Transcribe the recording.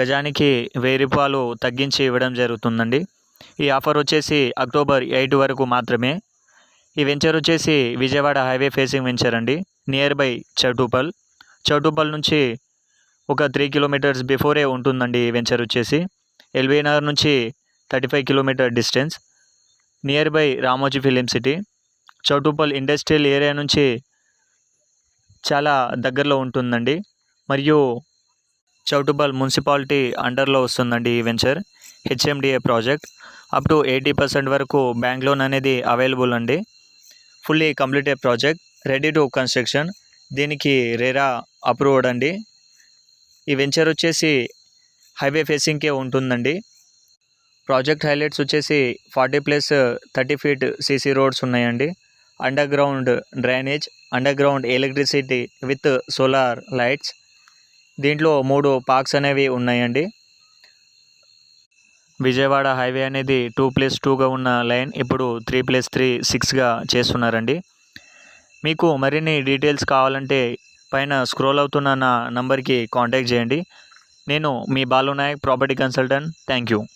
గజానికి వెయ్యి రూపాయలు తగ్గించి ఇవ్వడం జరుగుతుందండి. ఈ ఆఫర్ వచ్చేసి అక్టోబర్ ఎయిట్ వరకు మాత్రమే. ఈ వెంచర్ వచ్చేసి విజయవాడ హైవే ఫేసింగ్ వెంచర్ అండి. Near by Choutuppal. చౌటుపల్ నుంచి ఒక త్రీ కిలోమీటర్స్ బిఫోరే ఉంటుందండి ఈ వెంచర్ వచ్చేసి. ఎల్బీ నగర్ నుంచి thirty five kilometer distance. Near by Ramoji film city. Choutuppal industrial area నుంచి చాలా దగ్గరలో ఉంటుందండి. మరియు చౌటుబాల్ మున్సిపాలిటీ అండర్లో వస్తుందండి ఈ venture HMDA project. Up to eighty percent వరకు బ్యాంక్ లోన్ అనేది అవైలబుల్ అండి. Fully completed project ready to construction. దీనికి రేరా అప్రూవ్డ్ అండి. ఈ వెంచర్ వచ్చేసి హైవే ఫేసింగ్కే ఉంటుందండి. ప్రాజెక్ట్ హైలైట్స్ వచ్చేసి forty plus thirty feet CC roads ఉన్నాయండి. Underground drainage underground electricity with solar lights. దీంట్లో మూడు పార్క్స్ అనేవి ఉన్నాయండి. విజయవాడ హైవే అనేది టూ ప్లస్ టూగా ఉన్న లైన్ ఇప్పుడు త్రీ ప్లస్ త్రీ సిక్స్గా చేస్తున్నారండి. మీకు మరిన్ని డీటెయిల్స్ కావాలంటే పైన స్క్రోల్ అవుతున్న నా నంబర్కి కాంటాక్ట్ చేయండి. నేను మీ Balu Naik property consultant. Thank you.